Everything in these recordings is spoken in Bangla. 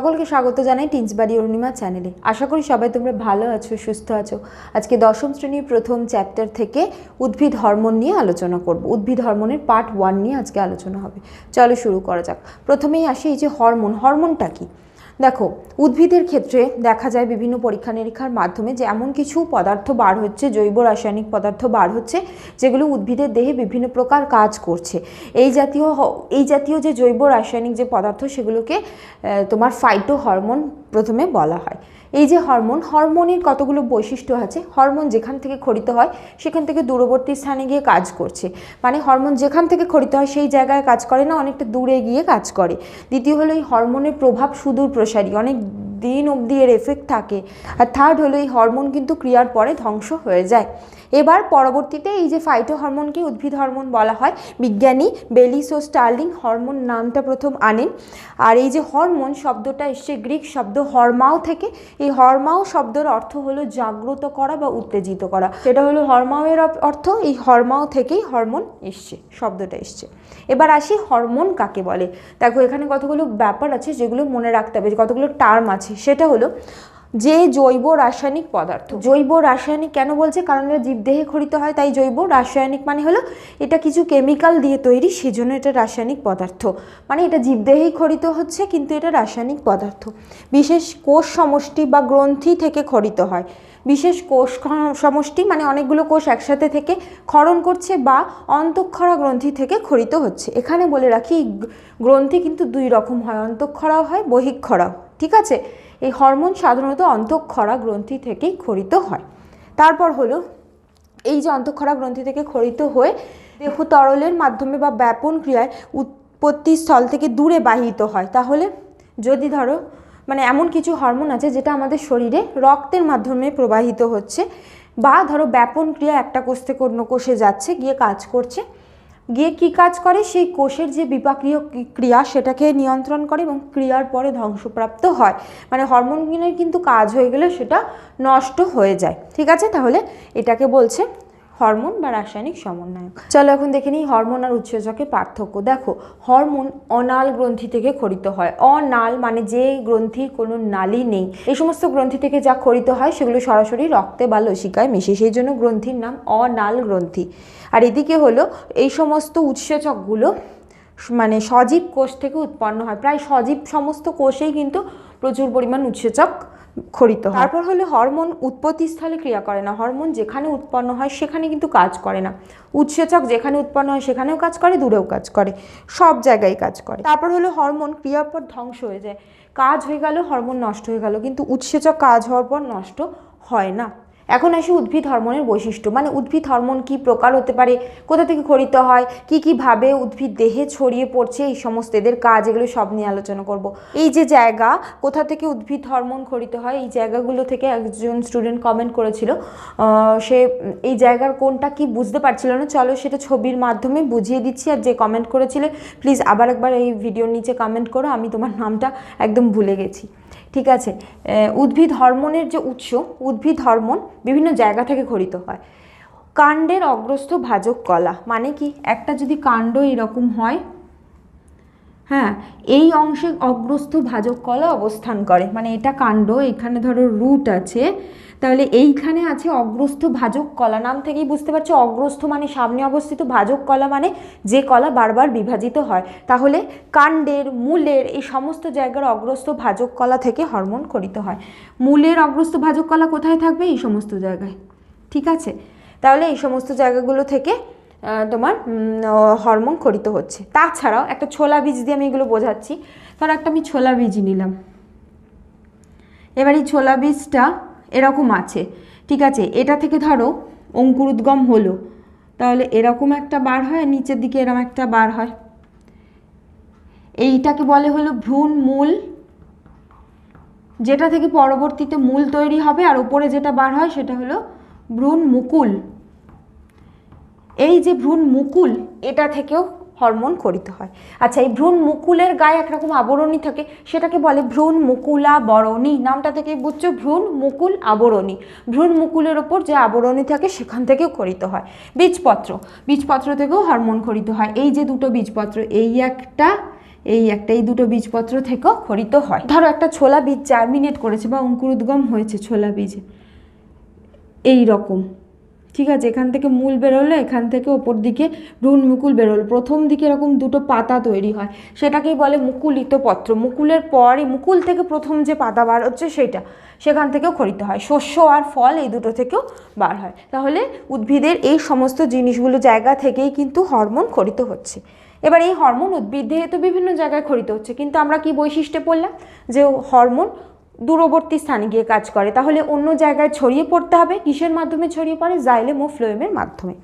সকলকে স্বাগত জানাই টিন্সবাড়ি অরুণিমা চ্যানেলে। আশা করি সবাই তোমরা ভালো আছো, সুস্থ আছো। আজকে দশম শ্রেণির প্রথম চ্যাপ্টার থেকে উদ্ভিদ হরমোন নিয়ে আলোচনা করব। উদ্ভিদ হরমোনের পার্ট ওয়ান নিয়ে আজকে আলোচনা হবে। চলো শুরু করা যাক। প্রথমেই আসি এই যে হরমোন। হরমোনটা কি? দেখো, উদ্ভিদের ক্ষেত্রে দেখা যায় বিভিন্ন পরীক্ষা নিরীক্ষার মাধ্যমে যে এমন কিছু পদার্থ বার হচ্ছে, জৈব রাসায়নিক পদার্থ বার হচ্ছে, যেগুলো উদ্ভিদের দেহে বিভিন্ন প্রকার কাজ করছে। এই জাতীয় এই জাতীয় যে জৈব রাসায়নিক যে পদার্থ, সেগুলোকে তোমার ফাইটো হরমোন প্রথমে বলা হয়। এই যে হরমোন, হরমোনের কতগুলো বৈশিষ্ট্য আছে? হরমোন যেখান থেকে খরিত হয়, সেখান থেকে দূরবর্তী স্থানে গিয়ে কাজ করছে। মানে হরমোন যেখান থেকে খরিত হয়, সেই জায়গায় কাজ করে না, অনেকটা দূরে গিয়ে কাজ করে। দ্বিতীয় হলো এই হরমোনের প্রভাব সুদূর প্রসারী, অনেক দিন অবধি এর এফেক্ট থাকে। আর থার্ড হলো এই হরমোন কিন্তু ক্রিয়ার পরে ধ্বংস হয়ে যায়। এবার পরবর্তীতে এই যে ফাইটো হরমোনকে উদ্ভিদ হরমোন বলা হয়, বিজ্ঞানী বেলিস ও স্টার্লিং হরমোন নামটা প্রথম আনেন। আর এই যে হরমোন শব্দটা এসছে গ্রিক শব্দ হরমাও থেকে। এই হরমাও শব্দের অর্থ হলো জাগ্রত করা বা উত্তেজিত করা। সেটা হলো হরমাওয়ের অর্থ, এই হরমাও থেকেই হরমোন এসছে, শব্দটা এসছে। এবার আসি হরমোন কাকে বলে। দেখো, এখানে কতগুলো ব্যাপার আছে যেগুলো মনে রাখতে হবে কতগুলো টার্ম আছে। সেটা হলো যে জৈব রাসায়নিক পদার্থ। জৈব রাসায়নিক কেন বলছে? কারণ এটা জীবদেহে খরিত হয়, তাই জৈব। রাসায়নিক মানে হলো এটা কিছু কেমিক্যাল দিয়ে তৈরি, সেজন্য এটা রাসায়নিক পদার্থ। মানে এটা জীবদেহেই খরিত হচ্ছে, কিন্তু এটা রাসায়নিক পদার্থ। বিশেষ কোষ সমষ্টি বা গ্রন্থি থেকে খরিত হয়। বিশেষ কোষ সমষ্টি মানে অনেকগুলো কোষ একসাথে থেকে ক্ষরণ করছে বা অন্তঃক্ষরা গ্রন্থি থেকে খরিত হচ্ছে। এখানে বলে রাখি, গ্রন্থি কিন্তু দুই রকম হয়, অন্তঃক্ষরাও হয়, বহিক্ষরাও। ঠিক আছে? এই হরমোন সাধারণত অন্তঃক্ষরা গ্রন্থি থেকেই খরিত হয়। তারপর হলো, এই যে অন্তঃক্ষরা গ্রন্থি থেকে খরিত হয়ে দেহ তরলের মাধ্যমে বা ব্যাপন ক্রিয়ায় উৎপত্তি স্থল থেকে দূরে বাহিত হয়। তাহলে যদি ধরো মানে এমন কিছু হরমোন আছে যেটা আমাদের শরীরে রক্তের মাধ্যমে প্রবাহিত হচ্ছে বা ধরো ব্যাপন ক্রিয়া একটা কোষ থেকে অন্য কোষে যাচ্ছে, গিয়ে কাজ করছে গিয়ে কি কাজ করে? সেই কোষের যে বিপাক্রিয় ক্রিয়া সেটাকে নিয়ন্ত্রণ করে এবং ক্রিয়ার পরে ধ্বংসপ্রাপ্ত হয়। মানে হরমোনগুলোর কিন্তু কাজ হয়ে গেলে সেটা নষ্ট হয়ে যায়। ঠিক আছে? তাহলে এটাকে বলছে হরমোন বা রাসায়নিক সমন্বয়ক। চলো এখন দেখে নিই হরমোন আর উৎসেচকের পার্থক্য। দেখো, হরমোন অনাল গ্রন্থি থেকে খরিত হয়। অনাল মানে যে গ্রন্থির কোনো নালী নেই। এই সমস্ত গ্রন্থি থেকে যা খরিত হয় সেগুলো সরাসরি রক্তে বা লসিকায় মেশে। সেই জন্য গ্রন্থির নাম অনাল গ্রন্থি। আর এদিকে হলো, এই সমস্ত উৎসেচকগুলো মানে সজীব কোষ থেকে উৎপন্ন হয়। প্রায় সজীব সমস্ত কোষেই কিন্তু প্রচুর পরিমাণ উৎসেচক খরিত হয়। তারপর হলো হরমোন উৎপত্তিস্থলে ক্রিয়া করে না। হরমোন যেখানে উৎপন্ন হয়, সেখানে কিন্তু কাজ করে না। উৎসেচক যেখানে উৎপন্ন হয়, সেখানেও কাজ করে, দূরেও কাজ করে। সব জায়গায় কাজ করে। তারপর হলো হরমোন ক্রিয়ার পর ধ্বংস হয়ে যায়। কাজ হয়ে গেল, হরমোন নষ্ট হয়ে গেল। কিন্তু উৎসেচক কাজ হওয়ার পর নষ্ট হয় না। এখন আসি উদ্ভিদ হরমোনের বৈশিষ্ট্য। মানে উদ্ভিদ হরমোন কি প্রকার হতে পারে, কোথা থেকে খরিত হয়, কি কি ভাবে উদ্ভিদ দেহে ছড়িয়ে পড়ছে, এই সমস্ত এদের কাজ, এগুলো সব নিয়ে আলোচনা করব। এই যে জায়গা, কোথা থেকে উদ্ভিদ হরমোন খরিত হয়, এই জায়গাগুলো থেকে একজন স্টুডেন্ট কমেন্ট করেছিল। সে এই জায়গার কোনটা কি বুঝতে পারছিল না, চলো সেটা ছবির মাধ্যমে বুঝিয়ে দিচ্ছি আর যে কমেন্ট করেছিলে, প্লিজ আবার একবার এই ভিডিওর নিচে কমেন্ট করো, আমি তোমার নামটা একদম ভুলে গেছি। ঠিক আছে? উদ্ভিদ হরমোনের যে উৎস, উদ্ভিদ হরমোন বিভিন্ন জায়গা থেকে খরিত হয়। কাণ্ডের অগ্রস্থ ভাজক কলা মানে কি? একটা যদি কাণ্ড এরকম হয় হ্যাঁ এই অংশে অগ্রস্থ ভাজক কলা অবস্থান করে। মানে এটা কাণ্ড, এখানে ধরো রুট আছে তাহলে এইখানে আছে অগ্রস্থ ভাজক কলা। নাম থেকেই বুঝতে পারছ, অগ্রস্থ মানে সামনে অবস্থিত, ভাজক কলা মানে যে কলা বারবার বিভাজিত হয়। তাহলে কাণ্ডের, মূলের এই সমস্ত জায়গার অগ্রস্থ ভাজক কলা থেকে হরমোন খরিত হয়। মূলের অগ্রস্থ ভাজক কলা কোথায় থাকবে? এই সমস্ত জায়গায়। ঠিক আছে? তাহলে এই সমস্ত জায়গাগুলো থেকে তোমার হরমোন খরিত হচ্ছে। তাছাড়াও একটা ছোলা বীজ দিয়ে আমি এগুলো বোঝাচ্ছি। ধর একটা আমি ছোলা বীজ নিলাম। এবার এই ছোলা বীজটা এরকম আছে। ঠিক আছে, এটা থেকে ধরো অঙ্কুরোদ্গম হলো। তাহলে এরকম একটা বার হয় নিচের দিকে এরকম একটা বার হয়। এইটাকে বলে হলো ভ্রূণ মূল। যেটা থেকে পরবর্তীতে মূল তৈরি হবে আর ওপরে যেটা বার হয় সেটা হলো ভ্রূণ মুকুল। এই যে ভ্রূণ মুকুল, এটা থেকেও হরমোন খরিত হয়। আচ্ছা এই ভ্রূণ মুকুলের গায়ে একরকম আবরণী থাকে, সেটাকে বলে ভ্রূণ মুকুলা বরণী। নামটা থেকে বুঝছ? ভ্রূণ মুকুল আবরণী। ভ্রূণ মুকুলের ওপর যে আবরণী থাকে, সেখান থেকেও খরিত হয়। বীজপত্র। বীজপত্র থেকেও হরমোন খরিত হয়। এই যে দুটো বীজপত্র, এই একটা এই একটা, এই দুটো বীজপত্র থেকেও খরিত হয়। ধরো, একটা ছোলা বীজ জার্মিনেট করেছে বা অঙ্কুরোদ্গম হয়েছে ছোলা বীজে। এই রকম ঠিক আছে, এখান থেকে মূল বেরোলো এখান থেকে ওপর দিকে ভ্রূণ মুকুল বেরোলো। প্রথম দিকে এরকম দুটো পাতা তৈরি হয়, সেটাকেই বলে মুকুলিত পত্র। মুকুলের পরই, মুকুল থেকে প্রথম যে পাতা বার হচ্ছে সেটা, সেখান থেকেও খরিত হয়। শস্য আর ফল এই দুটো থেকেও বার হয়। তাহলে উদ্ভিদের এই সমস্ত জিনিসগুলো জায়গা থেকেই কিন্তু হরমোন খরিত হচ্ছে। এবার এই হরমোন উদ্ভিদ দেহে তো বিভিন্ন জায়গায় খরিত হচ্ছে, কিন্তু আমরা কি বৈশিষ্ট্যে পড়লাম? যে হরমোন দূরবর্তী স্থানে গিয়ে কাজ করে, তাহলে অন্য জায়গায় ছড়িয়ে পড়তে হবে, কিসের মাধ্যমে ছড়িয়ে পড়ে? জাইলেম ও ফ্লোয়েমের মাধ্যমে।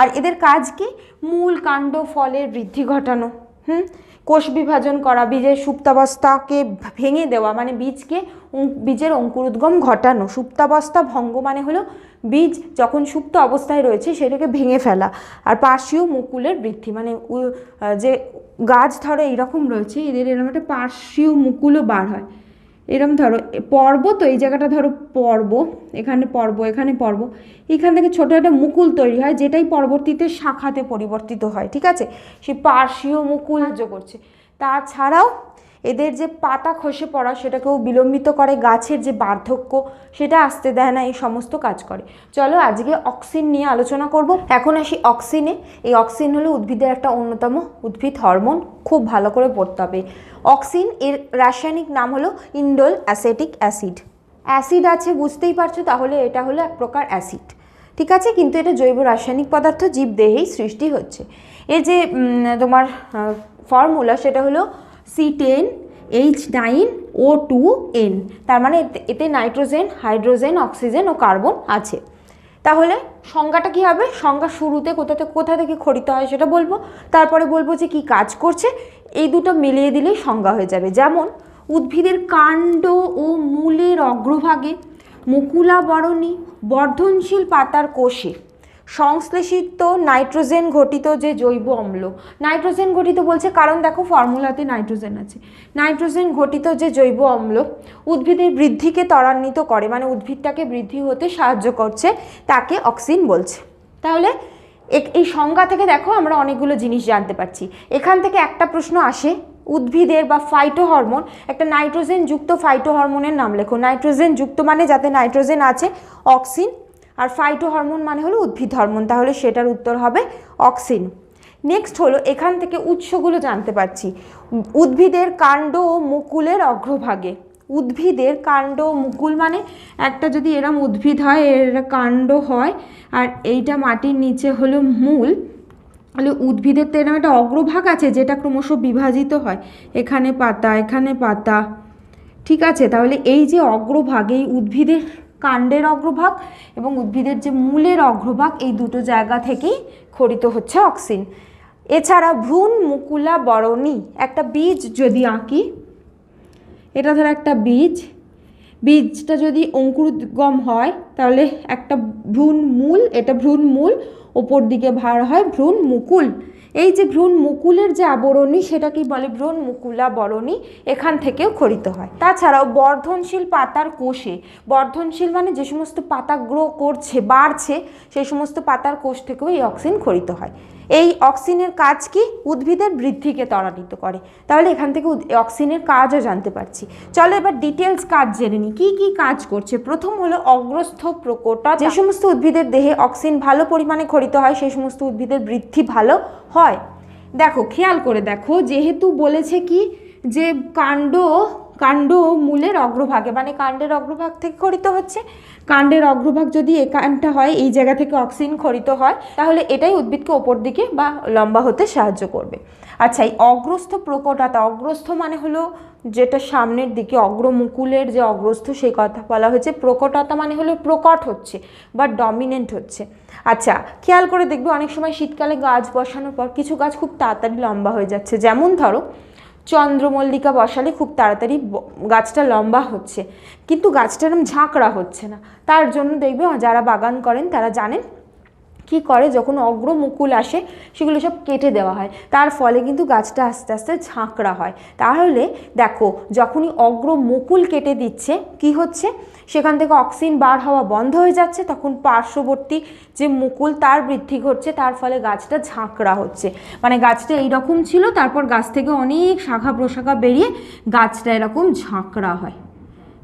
আর এদের কাজ কি? মূল কাণ্ড ফলের বৃদ্ধি ঘটানো, হুম? কোষ বিভাজন করা, বীজের সুপ্তাবস্থাকে ভেঙে দেওয়া মানে বীজকে বীজের অঙ্কুরোদ্গম ঘটানো। সুপ্তাবস্থা ভঙ্গ মানে হলো বীজ যখন সুপ্ত অবস্থায় রয়েছে, সেটাকে ভেঙে ফেলা। আর পার্শ্বীয় মুকুলের বৃদ্ধি মানে যে গাছ ধরো এইরকম রয়েছে, এদের এরকম একটা পার্শ্বীয় মুকুলও বার হয়। এরম ধরো পর্ব তো এই জায়গাটা ধরো পর্ব, এখানে পর্ব এখানে পর্ব, এখান থেকে ছোটো একটা মুকুল তৈরি হয় যেটাই পরবর্তীতে শাখাতে পরিবর্তিত হয়, ঠিক আছে? সে পার্শ্বীয় মুকুল সাহায্য করছে। তাছাড়াও এদের যে পাতা খসে পড়া সেটাকেও বিলম্বিত করে, গাছের যে বার্ধক্য সেটা আসতে দেয় না, এই সমস্ত কাজ করে। চলো আজকে অক্সিন নিয়ে আলোচনা করব। এখন আসি অক্সিনে। এই অক্সিন হলো উদ্ভিদের একটা অন্যতম উদ্ভিদ, হরমোন। খুব ভালো করে পড়তে হবে। অক্সিন এর রাসায়নিক নাম হলো ইন্ডোল অ্যাসেটিক অ্যাসিড। অ্যাসিড আছে, বুঝতেই পারছ? তাহলে এটা হলো এক প্রকার অ্যাসিড। ঠিক আছে? কিন্তু এটা জৈব রাসায়নিক পদার্থ জীব দেহেই সৃষ্টি হচ্ছে। এর যে তোমার ফর্মুলা সেটা হলো C ten H nine O two N তার মানে এতে- নাইট্রোজেন, হাইড্রোজেন, অক্সিজেন ও কার্বন আছে। তাহলে সংজ্ঞাটা কি হবে? সংজ্ঞা শুরুতে কোথা থেকে কোথা থেকে খরিত হয় সেটা বলব। তারপরে বলব যে কি কাজ করছে। এই দুটো মিলিয়ে দিলেই সংজ্ঞা হয়ে যাবে। যেমন, উদ্ভিদের কাণ্ড ও মূলের অগ্রভাগে মুকুলাবরণী বর্ধনশীল পাতার কোষে সংশ্লেষিত নাইট্রোজেন ঘটিত যে জৈব অম্ল। নাইট্রোজেন ঘটিত বলছে কারণ দেখো ফর্মুলাতে নাইট্রোজেন আছে। নাইট্রোজেন ঘটিত যে জৈব অম্ল উদ্ভিদের বৃদ্ধিকে ত্বরান্বিত করে মানে উদ্ভিদটাকে বৃদ্ধি হতে সাহায্য করছে, তাকে অক্সিন বলছে। তাহলে এই সংজ্ঞা থেকে দেখো আমরা অনেকগুলো জিনিস জানতে পারছি। এখান থেকে একটা প্রশ্ন আসে, উদ্ভিদের বা ফাইটো হরমোন একটা নাইট্রোজেন যুক্ত ফাইটো হরমোনের নাম লেখো। নাইট্রোজেন যুক্ত মানে যাতে নাইট্রোজেন আছে, অক্সিন আর ফাইটো হরমোন মানে হলো উদ্ভিদ হরমোন তাহলে সেটার উত্তর হবে অক্সিন নেক্সট হলো এখান থেকে উৎসগুলো জানতে পারছি। উদ্ভিদের কাণ্ড ও মুকুলের অগ্রভাগে। উদ্ভিদের কাণ্ড মুকুল মানে একটা যদি এরম উদ্ভিদ হয়, এর কাণ্ড হয়, আর এইটা মাটির নিচে হলো মূল। তাহলে উদ্ভিদের তো এরম একটা অগ্রভাগ আছে যেটা ক্রমশ বিভাজিত হয়। এখানে পাতা এখানে পাতা। ঠিক আছে, তাহলে এই যে অগ্রভাগ, এই উদ্ভিদের কাণ্ডের অগ্রভাগ এবং উদ্ভিদের যে মূলের অগ্রভাগ, এই দুটো জায়গা থেকেই খরিত হচ্ছে অক্সিন। এছাড়া ভ্রূণ মুকুলা বরণী, একটা বীজ যদি আঁকি, এটা ধর একটা বীজ, বীজটা যদি অঙ্কুরোদ্গম হয়, তাহলে একটা ভ্রূণ মূল, এটা ভ্রূণ মূল, ওপর দিকে ভার হয় ভ্রূণ মুকুল। এই যে ভ্রূণ মুকুলের যে আবরণী, সেটা কি বলে? ভ্রূণ মুকুলা বরণী এখান থেকেও খরিত হয়। তাছাড়াও বর্ধনশীল পাতার কোষে, বর্ধনশীল মানে যে সমস্ত পাতা গ্রো করছে, বাড়ছে, সেই সমস্ত পাতার কোষ থেকেও এই অক্সিন খরিত হয়। এই অক্সিনের কাজ কি? উদ্ভিদের বৃদ্ধিকে ত্বরান্বিত করে। তাহলে এখান থেকে অক্সিনের কাজও জানতে পারছি। চলো এবার ডিটেলস কাজ জেনে নিই। কী কী কাজ করছে? প্রথম হলো অগ্রস্থ প্রকোটা। যে সমস্ত উদ্ভিদের দেহে অক্সিন ভালো পরিমাণে খরিত হয়, সেই সমস্ত উদ্ভিদের বৃদ্ধি ভালো হয়। দেখো, খেয়াল করে দেখো, যেহেতু বলেছে কি? যে কাণ্ড কাণ্ড মূলের অগ্রভাগে মানে কাণ্ডের অগ্রভাগ থেকে খরিত হচ্ছে। কাণ্ডের অগ্রভাগ যদি এখানটা হয়, এই জায়গা থেকে অক্সিন খরিত হয়, তাহলে এটাই উদ্ভিদকে ওপর দিকে বা লম্বা হতে সাহায্য করবে। আচ্ছা এই অগ্রস্থ প্রকটতা অগ্রস্থ মানে হলো যেটা সামনের দিকে, অগ্রমুকুলের যে অগ্রস্থ, সেই কথা বলা হয়েছে। প্রকটতা মানে হলো প্রকট হচ্ছে বা ডমিনেন্ট হচ্ছে। আচ্ছা খেয়াল করে দেখবে অনেক সময় শীতকালে গাছ বসানোর পর কিছু গাছ খুব তাড়াতাড়ি লম্বা হয়ে যাচ্ছে। যেমন ধরো চন্দ্রমল্লিকা বসালে খুব তাড়াতাড়ি গাছটা লম্বা হচ্ছে। কিন্তু গাছটা এরম ঝাঁকড়া হচ্ছে না। তার জন্য দেখবে যারা বাগান করেন তারা জানেন কি করে, যখন অগ্রমুকুল আসে, সেগুলো সব কেটে দেওয়া হয়। তার ফলে কিন্তু গাছটা আস্তে আস্তে ঝাঁকড়া হয়। তাহলে দেখো, যখনই অগ্রমুকুল কেটে দিচ্ছে, কি হচ্ছে? সেখান থেকে অক্সিজেন বার হওয়া বন্ধ হয়ে যাচ্ছে, তখন পার্শ্ববর্তী যে মুকুল, তার বৃদ্ধি ঘটছে, তার ফলে গাছটা ঝাঁকড়া হচ্ছে। মানে গাছটা এইরকম ছিল, তারপর গাছ থেকে অনেক শাখা প্রশাখা বেরিয়ে গাছটা এরকম ঝাঁকড়া হয়।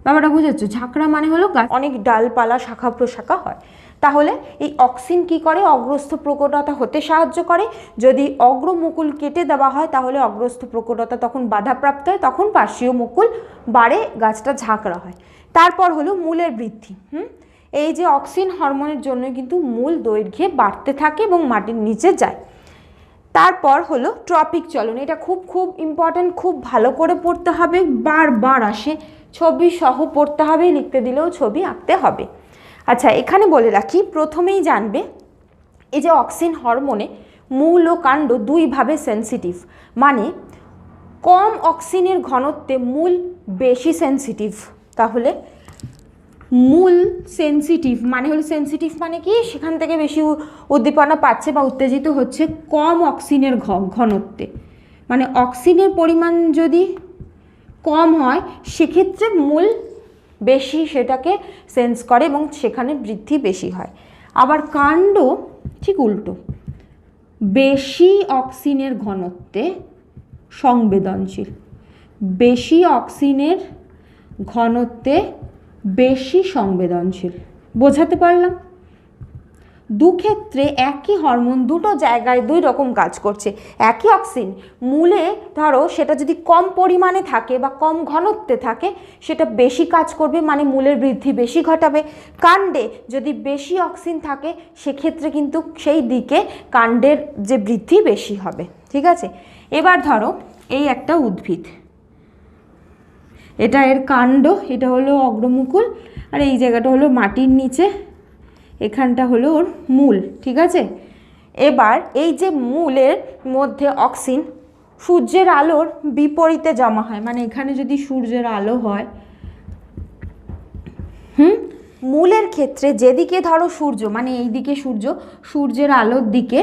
ব্যাপারটা বুঝেছ? ঝাঁকড়া মানে হলো গাছ অনেক ডালপালা, শাখা প্রশাখা হয়। তাহলে এই অক্সিন কি করে? অগ্রস্থ প্রকটতা হতে সাহায্য করে। যদি অগ্রমুকুল কেটে দেওয়া হয়, তাহলে অগ্রস্থ প্রকটতা তখন বাধাপ্রাপ্ত হয়, তখন পার্শ্বীয় মুকুল বাড়ে, গাছটা ঝাঁকড়া হয়। তারপর হলো মূলের বৃদ্ধি, হুম? এই যে অক্সিন হরমোনের জন্য কিন্তু মূল দৈর্ঘ্যে বাড়তে থাকে এবং মাটির নিচে যায়। তারপর হলো ট্রপিক চলন, এটা খুব খুব ইম্পর্ট্যান্ট খুব ভালো করে পড়তে হবে। বারবার আসে, ছবি সহ পড়তে হবে, লিখতে দিলেও ছবি আঁকতে হবে। আচ্ছা এখানে বলে রাখি, প্রথমেই জানবে এই যে অক্সিন হরমোনে মূল ও কাণ্ড দুইভাবে সেন্সিটিভ মানে কম অক্সিনের ঘনত্বে মূল বেশি সেন্সিটিভ তাহলে মূল সেন্সিটিভ মানে হলো সেন্সিটিভ মানে কি? সেখান থেকে বেশি উদ্দীপনা পাচ্ছে বা উত্তেজিত হচ্ছে কম অক্সিনের ঘনত্বে। মানে অক্সিনের পরিমাণ যদি কম হয়, সেক্ষেত্রে মূল বেশি সেটাকে সেন্স করে এবং সেখানে বৃদ্ধি বেশি হয়। আবার কাণ্ড ঠিক উল্টো। বেশি অক্সিনের ঘনত্বে সংবেদনশীল। বেশি অক্সিনের ঘনত্বে বেশি সংবেদনশীল। বোঝাতে পারলাম? দু ক্ষেত্রে একই হরমোন দুটো জায়গায় দুই রকম কাজ করছে। একই অক্সিন, মূলে ধরো সেটা যদি কম পরিমাণে থাকে বা কম ঘনত্বে থাকে, সেটা বেশি কাজ করবে মানে মূলের বৃদ্ধি বেশি ঘটাবে। কাণ্ডে যদি বেশি অক্সিন থাকে, সেক্ষেত্রে কিন্তু সেই দিকে কাণ্ডের যে বৃদ্ধি বেশি হবে। ঠিক আছে? এবার ধরো এই একটা উদ্ভিদ। এটা এর কাণ্ড, এটা হলো অগ্রমুকুল, আর এই জায়গাটা হলো মাটির নিচে। এখানটা হলো ওর মূল, ঠিক আছে? এবার এই যে মূলের মধ্যে অক্সিন, সূর্যের আলোর বিপরীতে জমা হয় মানে এখানে যদি সূর্যের আলো হয়, হুম? মূলের ক্ষেত্রে যেদিকে ধরো সূর্য মানে এই দিকে সূর্য, সূর্যের আলোর দিকে,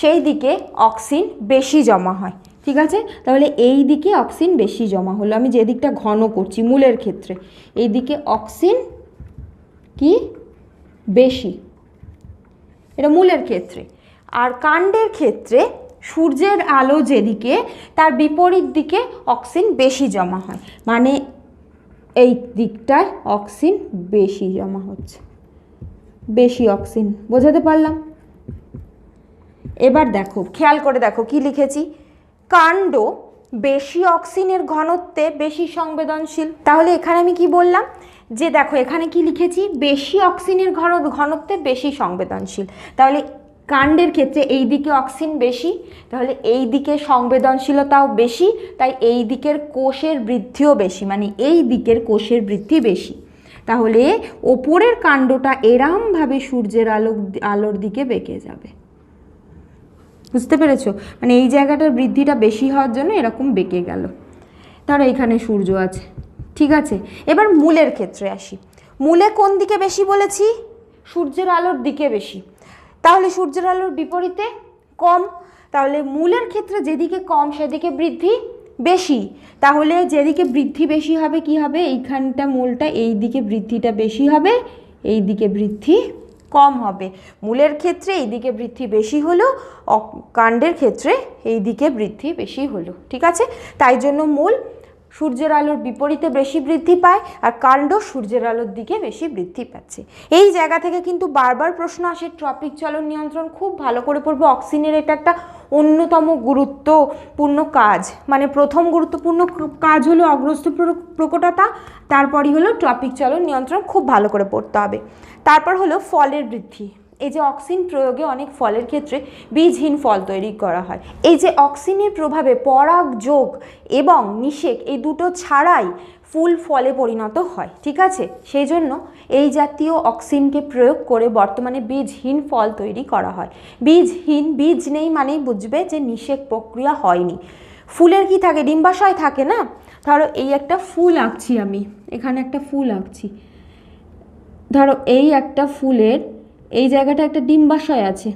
সেই দিকে অক্সিন বেশি জমা হয়, ঠিক আছে? তাহলে এই দিকে অক্সিন বেশি জমা হলো, আমি যে দিকটা ঘন করছি মূলের ক্ষেত্রে এই দিকে অক্সিন কি? বেশি। এটা মূলের ক্ষেত্রে। আর কাণ্ডের ক্ষেত্রে সূর্যের আলো যেদিকে, তার বিপরীত দিকে অক্সিন বেশি জমা হয়। মানে এই দিকটায় অক্সিন বেশি জমা হচ্ছে। বেশি অক্সিন, বোঝাতে পারলাম? এবার দেখো, খেয়াল করে দেখো কি লিখেছি। কাণ্ড বেশি অক্সিনের ঘনত্বে বেশি সংবেদনশীল। তাহলে এখানে আমি কি বললাম? যে দেখো, এখানে কি লিখেছি? বেশি অক্সিনের ঘন, ঘনত্বে বেশি সংবেদনশীল। তাহলে কাণ্ডের ক্ষেত্রে এই দিকে অক্সিন বেশি, তাহলে এই দিকে সংবেদনশীলতাও বেশি, তাই এই দিকের কোষের বৃদ্ধিও বেশি মানে এই দিকের কোষের বৃদ্ধি বেশি। তাহলে ওপরের কাণ্ডটা এরামভাবে সূর্যের আলো আলোর দিকে বেঁকে যাবে। বুঝতে পেরেছ? মানে এই জায়গাটার বৃদ্ধিটা বেশি হওয়ার জন্য এরকম বেঁকে গেল। ধরো এখানে সূর্য আছে। ঠিক আছে? এবার মূলের ক্ষেত্রে আসি। মূলে কোন দিকে বেশি বলেছি? সূর্যের আলোর দিকে বেশি। তাহলে সূর্যের আলোর বিপরীতে কম। তাহলে মূলের ক্ষেত্রে যেদিকে কম, সেদিকে বৃদ্ধি বেশি। তাহলে যেদিকে বৃদ্ধি বেশি হবে, কি হবে? এইখানটা মূলটা, এই দিকে বৃদ্ধিটা বেশি হবে, এই দিকে বৃদ্ধি কম হবে। মূলের ক্ষেত্রে এই দিকে বৃদ্ধি বেশি হলো কাণ্ডের ক্ষেত্রে এই দিকে বৃদ্ধি বেশি হলো। ঠিক আছে? তাই জন্য মূল সূর্যের আলোর বিপরীতে বেশি বৃদ্ধি পায় আর কাণ্ড সূর্যের আলোর দিকে বেশি বৃদ্ধি পাচ্ছে। এই জায়গা থেকে কিন্তু বারবার প্রশ্ন আসে, ট্রপিক চলন নিয়ন্ত্রণ খুব ভালো করে পড়বে। অক্সিনের এটা একটা অন্যতম গুরুত্বপূর্ণ কাজ। মানে প্রথম গুরুত্বপূর্ণ কাজ হলো অগ্রস্থ প্র- প্রকটতা, তারপরই হলো ট্রপিক চলন নিয়ন্ত্রণ খুব ভালো করে পড়তে হবে। তারপর হলো ফলের বৃদ্ধি। এই যে অক্সিন প্রয়োগে অনেক ফলের ক্ষেত্রে বীজহীন ফল তৈরি করা হয়। এই যে অক্সিনের প্রভাবে পরাগ যোগ এবং নিষেক এই দুটো ছাড়াই ফুল ফলে পরিণত হয়, ঠিক আছে? সেই জন্য এই জাতীয় অক্সিনকে প্রয়োগ করে বর্তমানে বীজহীন ফল তৈরি করা হয়। বীজহীন, বীজ নেই মানেই বুঝবে যে নিষেক প্রক্রিয়া হয়নি। ফুলের কি থাকে? ডিম্বাশয় থাকে না? ধরো এই একটা ফুল আঁকছি আমি, এখানে একটা ফুল আঁকছি। ধরো এই একটা ফুলের এই জায়গাটা একটা ডিম্বাশয় আছে।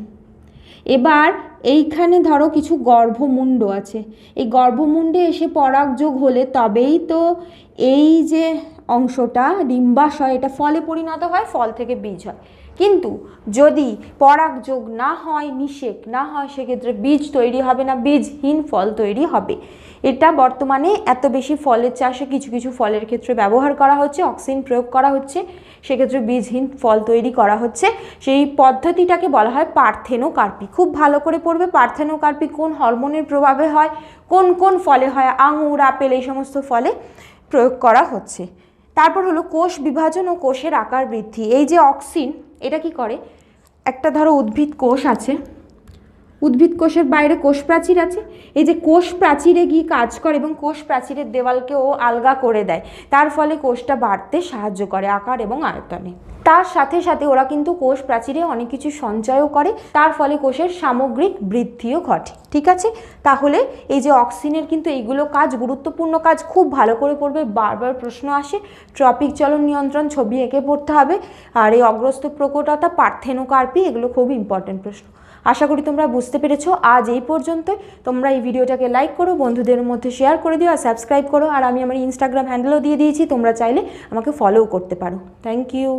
এবার এইখানে ধরো কিছু গর্ভমুণ্ড আছে। এই গর্ভমুণ্ডে এসে পরাগযোগ হলে তবেই তো এই যে অংশটা ডিম্বাশয়, এটা ফলে পরিণত হয়, ফল থেকে বীজ হয়। কিন্তু যদি পরাগযোগ না হয়, নিষেক না হয়, সেক্ষেত্রে বীজ তৈরি হবে না, বীজহীন ফল তৈরি হবে। এটা বর্তমানে এত বেশি ফলের চাষে কিছু কিছু ফলের ক্ষেত্রে ব্যবহার করা হচ্ছে, অক্সিন প্রয়োগ করা হচ্ছে, সেক্ষেত্রে বীজহীন ফল তৈরি করা হচ্ছে। সেই পদ্ধতিটাকে বলা হয় পার্থেনোকার্পি। খুব ভালো করে পড়বে, পার্থেনোকার্পি কোন হরমোনের প্রভাবে হয়, কোন কোন ফলে হয়, আঙুর, আপেল, এই সমস্ত ফলে প্রয়োগ করা হচ্ছে। তারপর হলো কোষ বিভাজন ও কোষের আকার বৃদ্ধি। এই যে অক্সিন এটা কি করে? একটা ধরো উদ্ভিদ কোষ আছে উদ্ভিদ কোষের বাইরে কোষ প্রাচীর আছে। এই যে কোষ প্রাচীরে গিয়ে কাজ করে এবং কোষ প্রাচীরের দেওয়ালকে ও আলগা করে দেয়। তার ফলে কোষটা বাড়তে সাহায্য করে আকার এবং আয়তনে। তার সাথে সাথে ওরা কিন্তু কোষ প্রাচীরে অনেক কিছু সঞ্চয়ও করে। তার ফলে কোষের সামগ্রিক বৃদ্ধিও ঘটে। ঠিক আছে? তাহলে এই যে অক্সিনের কিন্তু এইগুলো কাজ, গুরুত্বপূর্ণ কাজ, খুব ভালো করে পড়বে। বারবার প্রশ্ন আসে, ট্রপিক চলন নিয়ন্ত্রণ ছবি এঁকে পড়তে হবে। আর এই অগ্রস্ত প্রকটতা পার্থেনোকার্পি, এগুলো খুব ইম্পর্টেন্ট প্রশ্ন। আশা করি তোমরা বুঝতে পেরেছ। আজ এই পর্যন্তই। তোমরা এই ভিডিওটাকে লাইক করো, বন্ধুদের মধ্যে শেয়ার করে দিও আর সাবস্ক্রাইব করো। আর আমি আমার ইনস্টাগ্রাম হ্যান্ডেলও দিয়ে দিয়েছি, তোমরা চাইলে আমাকে ফলোও করতে পারো। Thank you